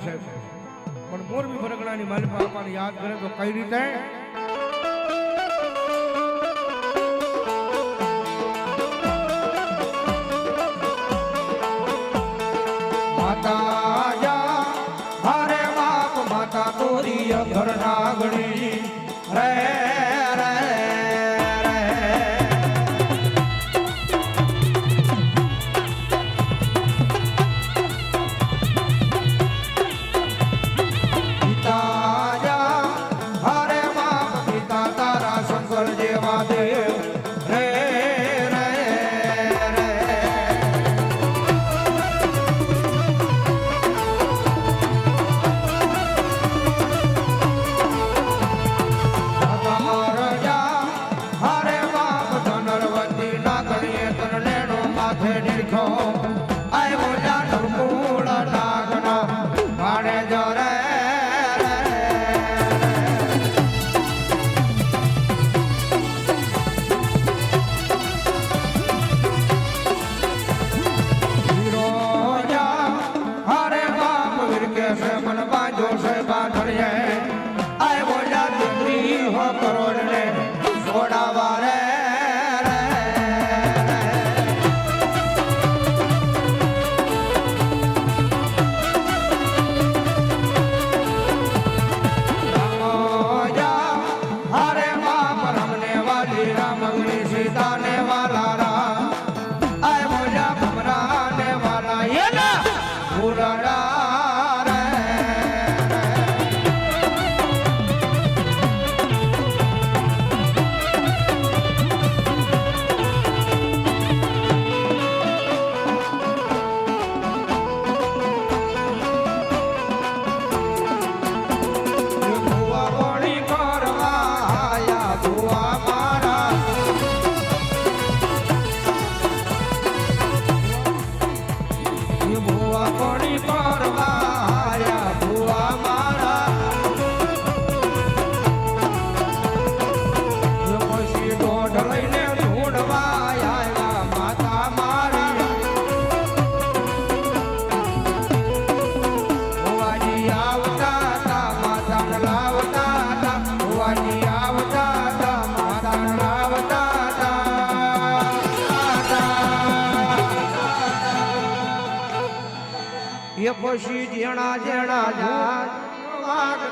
સાહેબ પણ મોરબી પરગણાની માલિકા આપણને યાદ કરે તો કઈ રીતે? માતા રે ધન બાજો સબા ધણિયા એ પછી જેણા જેણા જાગતા